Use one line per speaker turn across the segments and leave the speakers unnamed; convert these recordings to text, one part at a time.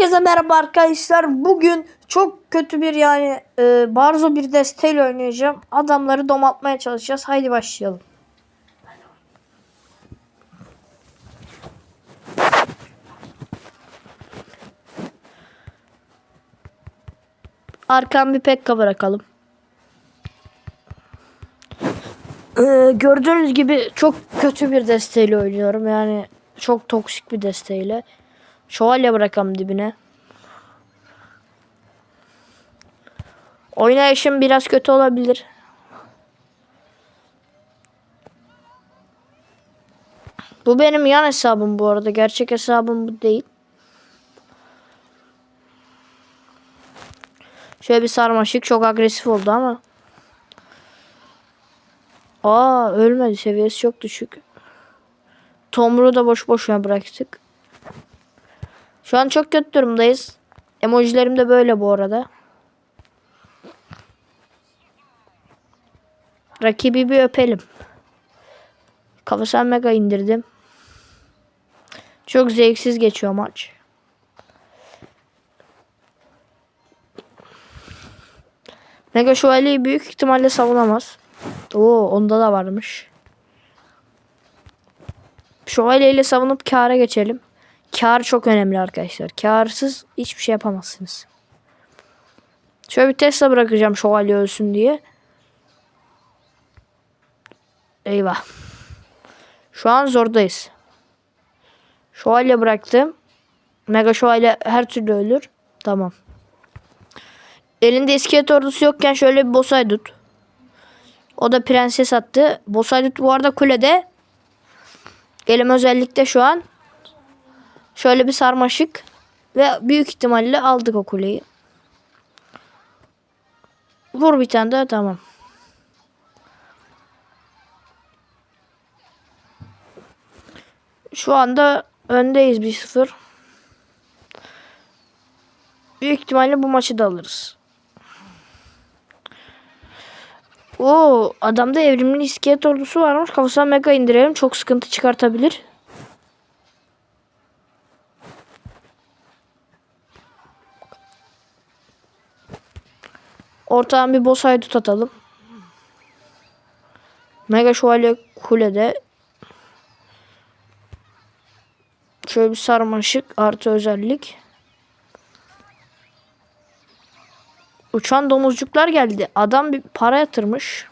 Herkese merhaba arkadaşlar. Bugün çok kötü bir yani e, barzo bir desteğiyle oynayacağım. Adamları domaltmaya çalışacağız. Haydi başlayalım. Arkam bir pekka bırakalım. Ee, gördüğünüz gibi çok kötü bir desteğiyle oynuyorum. Yani çok toksik bir desteğiyle. Şövalye bırakalım dibine. Oynayışım biraz kötü olabilir. Bu benim yan hesabım bu arada. Gerçek hesabım bu değil. Şöyle bir sarmaşık çok agresif oldu ama. Aa ölmedi. Seviyesi çok düşük. Tomru da boş boşuna bıraktık. Şu an çok kötü durumdayız. Emojilerim de böyle bu arada. Rakibi bir öpelim. Kafasına mega indirdim. Çok zevksiz geçiyor maç. Mega şövalyeyi büyük ihtimalle savunamaz. Oo onda da varmış. Şövalyeyle savunup kâra geçelim. Kar çok önemli arkadaşlar. Karsız hiçbir şey yapamazsınız. Şöyle bir Tesla bırakacağım şövalye ölsün diye. Eyvah. Şu an zordayız. Şövalye bıraktım. Mega şövalye her türlü ölür. Tamam. Elinde iskelet ordusu yokken şöyle bir boss haydut. O da prenses attı. Boss haydut bu arada kulede. Elim özellikle şu an. Şöyle bir sarmaşık. Ve büyük ihtimalle aldık o kuleyi. Vur bir tane daha tamam. Şu anda öndeyiz 1-0. Büyük ihtimalle bu maçı da alırız. Oo, adamda evrimli iskelet ordusu varmış. Kafasına mega indirelim. Çok sıkıntı çıkartabilir. Ortadan bir boss haydut atalım. Mega şövalye kulede. Şöyle bir sarmaşık artı özellik. Uçan domuzcuklar geldi. Adam bir para yatırmış.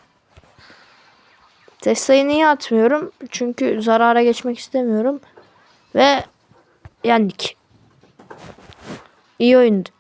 Tesla'yı niye atmıyorum? Çünkü zarara geçmek istemiyorum. Ve yendik. İyi oyundu.